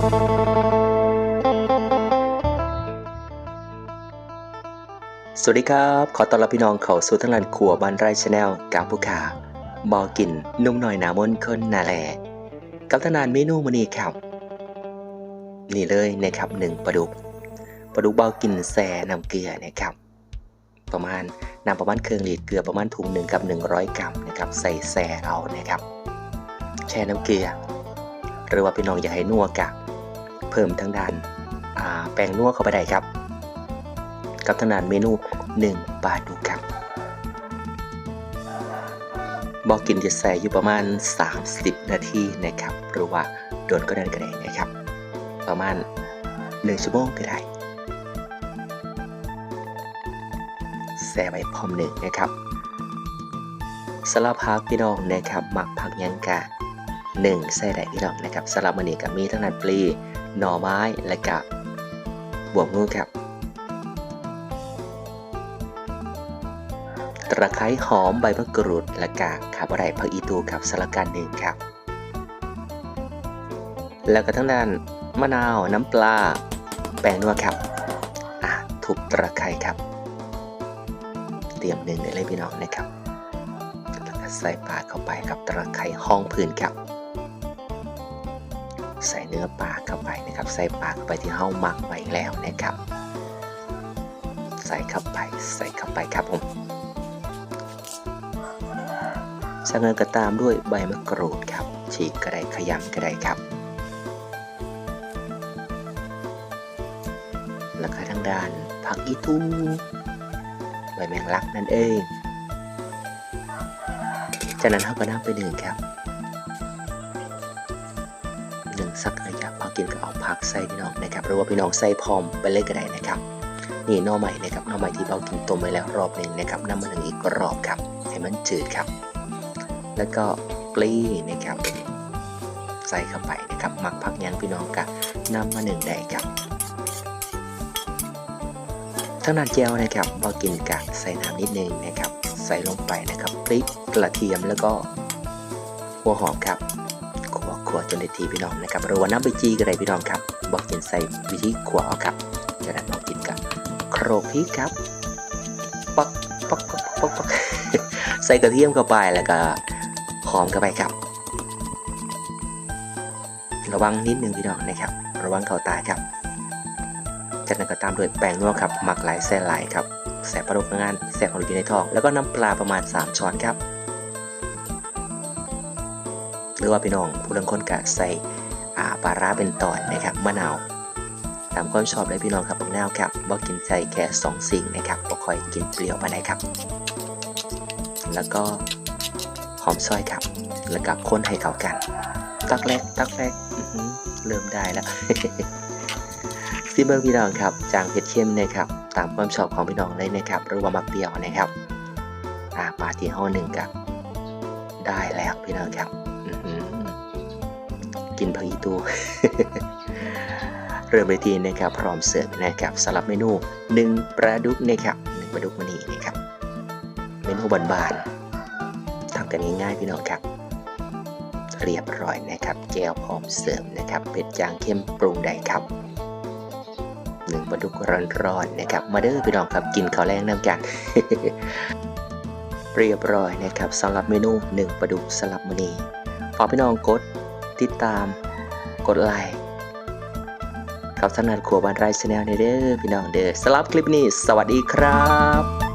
สวัสดีครับ ขอต้อนรับพี่น้องเข้าสู่ทั้งร้านครัวบ้านไร่ชาแนลกาผู้ขาบอกินนุ่มหน่อยหนามนคนนาแลกับทนานเมนูมื้อนี้ครับ นี่เลยนะครับหนึ่งปลาดุกปลาดุกบอกินแซ่น้ำเกลือนะครับ ประมาณน้ำประมาณเครื่องลิตรเกลือประมาณถุงหนึ่งกับ100 กรัมนะครับ ใส่แซ่เอานะครับ แช่น้ำเกลือ หรือว่าพี่น้องอยากให้นัวกะ เพิ่มทั้งด้านาแป้งนัวเข้าไปได้ครับ กับทางด้านเมนู 1 บาทดูครับบอกกินจะใส่อยู่ประมาณ 30 นาทีนะครับ หรือว่าโดนก็ได้ก็ได้นะครับ ประมาณ 1 ชั่วโมงก็ได้แส่ไว้พร้อมหนึ่งนะครับสลับพักพี่น้องนะครับหมักผักยังกะหนึ่งใส่ได้พี่น้องนะครับสลับมันนี้กับมีทั้งนั้นปลี หน่อไม้และกับบวกงูครับ ตะไคร้หอมใบมะกรูดและกากขาบอะไรผักอีตูครับสลักการหนึ่งครับ แล้วก็ทั้งด้านมะนาวน้ำปลา แป้งนัวครับอะทุบตะไคร้ครับ เตรียมหนึ่งได้เลยพี่น้องนะครับแล้วก็ใส่ปลาเข้าไปกับตะไคร้ห้องพื้นครับ ใส่เนื้อปลาเข้าไปนะครับ ใส่ปลาเข้าไปที่เฮ้าหมักไว้แล้วนะครับ ใส่เข้าไปใส่เข้าไปครับผมจากนั้นก็ตามด้วยใบมะกรูดครับ ฉีกกระไดขยำกระไดครับ แล้วก็ทางด้านผักอีตูใบแมงลักนั่นเองจากนั้นเราก็นำไปหนึ่งครับ สักระยะพอกินก็เอาผักใส่พี่น้องนะครับหรือว่าพี่น้องใส่พร้อมไปเลยก็ได้นะครับ นี่นอใหม่นะครับนอใหม่ที่เรากินต้มไว้แล้วรอบหนึ่งนะครับนำมาหนึ่งอีกรอบครับให้มันจืดครับ แล้วก็ปลีนะครับใส่เข้าไปนะครับหมักผักยางพี่น้องกับนำมาหนึ่งได้ครับทั้งนั้นแจวนะครับบอกินกะใส่น้ำนิดนึงนะครับ ใส่ลงไปนะครับพริกกระเทียมแล้วก็หัวหอมครับ ขัวจนได้ทีพี่น้องนะครับหรือว่าน้ำใบจีก็ได้พี่น้องครับบอกกินใส่วิธีขัวเอาครับจากนั้นบอกกินกับโครกพริกครับปักปักปักปักปักใส่กระเทียมเข้าไปแล้วก็หอมเข้าไปครับ ระวังนิดนึงพี่น้องนะครับ ระวังเข่าตายครับ จากนั้นก็ตามด้วยแป้งนัวครับหมักหลายแซ่หลายครับแสบประดุกงานแสบของอยู่ในท้อง แล้วก็น้ำปลาประมาณ 3 ช้อนครับ หรือว่าพี่น้องผู้ลังคนกะใส่อ่าปลาร้าเป็นตอนนะครับมะนาวตามความชอบเลยพี่น้องครับมะนาวครับบ่กินใส่แค่สองสิ่งนะครับบ่ค่อยกินเปรี้ยวมาไหนใดครับ แล้วก็หอมซอยครับ แล้วก็คนให้เข้ากัน ตักแรกตักแรกเริ่มได้แล้วซิเบอร์พี่น้องครับจางเผ็ดเข้มนะครับตามความชอบของพี่น้องเลยนะครับหรือว่ามักเปรี้ยวนะครับอ่าปลาที่ห่อหนึ่งครับได้แล้วพี่น้องครับ กินผักอีตูเริ่มไปทีนะครับพร้อมเสิร์ฟนะครับสำหรับเมนูหนึ่งปลาดุกนะครับหนึ่งปลาดุกมันนี่นะครับเมนูบานๆทำกันง่ายๆพี่น้องครับเรียบร้อยนะครับแก้วพร้อมเสริมนะครับเป็ดจางเข้มปรุงได้ครับหนึ่งปลาดุกร้อนๆนะครับ มาเด้อพี่น้องครับกินข้าวแรงน้ำกันเรียบร้อยนะครับสำหรับเมนูหนึ่งปลาดุกสลับมณีฝากพี่น้องกด ติดตาม กดไลค์ครับสำนักขัวบันไรชาแนลเด้อพี่น้องเด้อสำหรับคลิปนี้ สวัสดีครับ